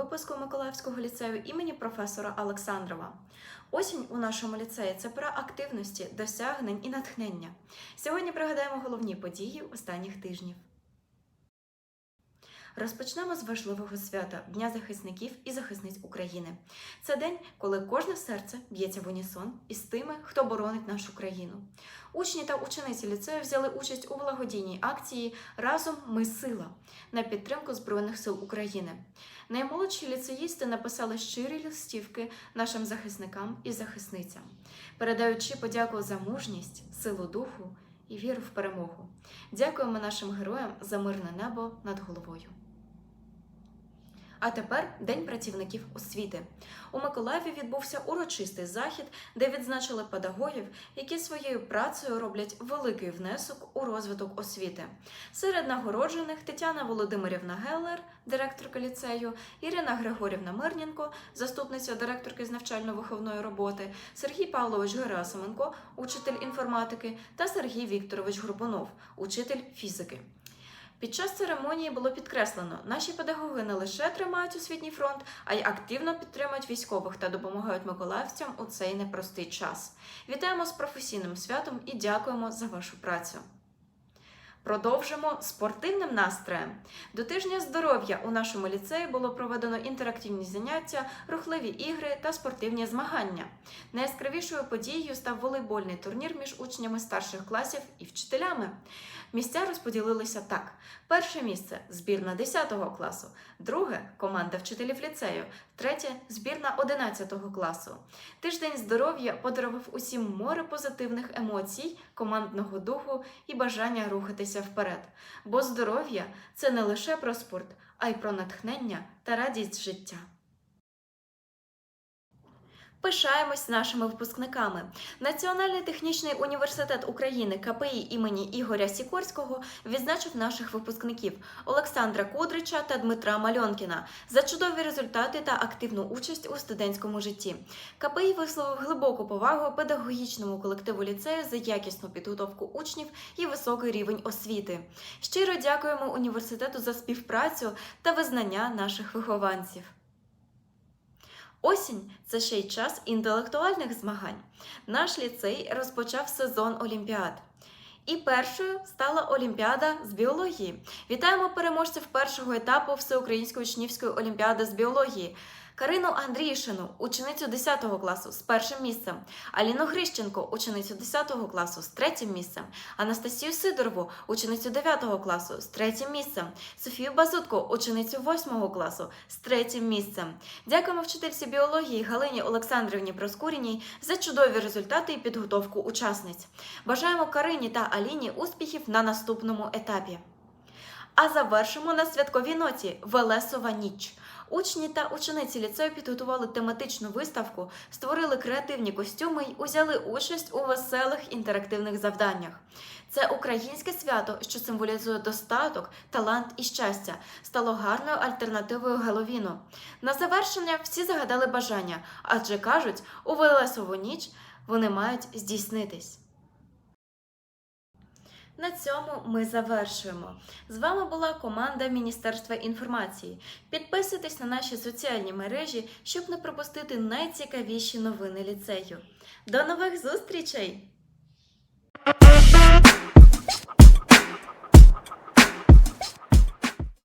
випуску Миколаївського ліцею імені професора Олександрова. Осінь у нашому ліцеї це пора активності, досягнень і натхнення. Сьогодні пригадаємо головні події останніх тижнів. Розпочнемо з важливого свята Дня захисників і захисниць України. Це день, коли кожне серце б'ється в унісон із тими, хто боронить нашу країну. Учні та учениці ліцею взяли участь у благодійній акції Разом ми сила на підтримку Збройних сил України. Наймолодші ліцеїсти написали щирі листівки нашим захисникам і захисницям, передаючи подяку за мужність, силу духу і віру в перемогу. Дякуємо нашим героям за мирне небо над головою. А тепер День працівників освіти. У Миколаєві відбувся урочистий захід, де відзначили педагогів, які своєю працею роблять великий внесок у розвиток освіти. Серед нагороджених Тетяна Володимирівна Геллер, директорка ліцею, Ірина Григорівна Мирненко, заступниця директорки з навчально-виховної роботи, Сергій Павлович Герасименко, учитель інформатики, та Сергій Вікторович Горбунов, учитель фізики. Під час церемонії було підкреслено, наші педагоги не лише тримають освітній фронт, а й активно підтримують військових та допомагають миколаївцям у цей непростий час. Вітаємо з професійним святом і дякуємо за вашу працю. Продовжимо спортивним настроєм. До тижня здоров'я у нашому ліцеї було проведено інтерактивні заняття, рухливі ігри та спортивні змагання. Найяскравішою подією став волейбольний турнір між учнями старших класів і вчителями. Місця розподілилися так: перше місце збірна 10 класу, друге команда вчителів ліцею, третє збірна 11 класу. Тиждень здоров'я подарував усім море позитивних емоцій, командного духу і бажання рухатися вперед. Бо здоров'я це не лише про спорт, а й про натхнення та радість життя. Пишаємось нашими випускниками. Національний технічний університет України КПІ імені Ігоря Сікорського відзначив наших випускників Олександра Кудрича та Дмитра Мальонкіна за чудові результати та активну участь у студентському житті. КПІ висловив глибоку повагу педагогічному колективу ліцею за якісну підготовку учнів і високий рівень освіти. Щиро дякуємо університету за співпрацю та визнання наших вихованців. Осінь це ще й час інтелектуальних змагань. Наш ліцей розпочав сезон олімпіад. І першою стала Олімпіада з біології. Вітаємо переможців першого етапу Всеукраїнської учнівської олімпіади з біології. Карину Андріїшину, ученицю 10 класу з першим місцем, Аліну Грищенко, ученицю 10 класу з третім місцем, Анастасію Сидорову, ученицю 9 класу з третім місцем, Софію Базутко, ученицю 8 класу з третім місцем. Дякуємо вчительці біології Галині Олександрівні Проскуріній за чудові результати і підготовку учасниць. Бажаємо Карині та Аліні успіхів на наступному етапі. А завершимо на святковій ноті Велесова ніч. Учні та учениці ліцею підготували тематичну виставку, створили креативні костюми й узяли участь у веселих інтерактивних завданнях. Це українське свято, що символізує достаток, талант і щастя, стало гарною альтернативою Геловіну. На завершення всі загадали бажання, адже кажуть, у Велесову ніч вони мають здійснитись. На цьому ми завершуємо. З вами була команда Міністерства інформації. Підписуйтесь на наші соціальні мережі, щоб не пропустити найцікавіші новини ліцею. До нових зустрічей!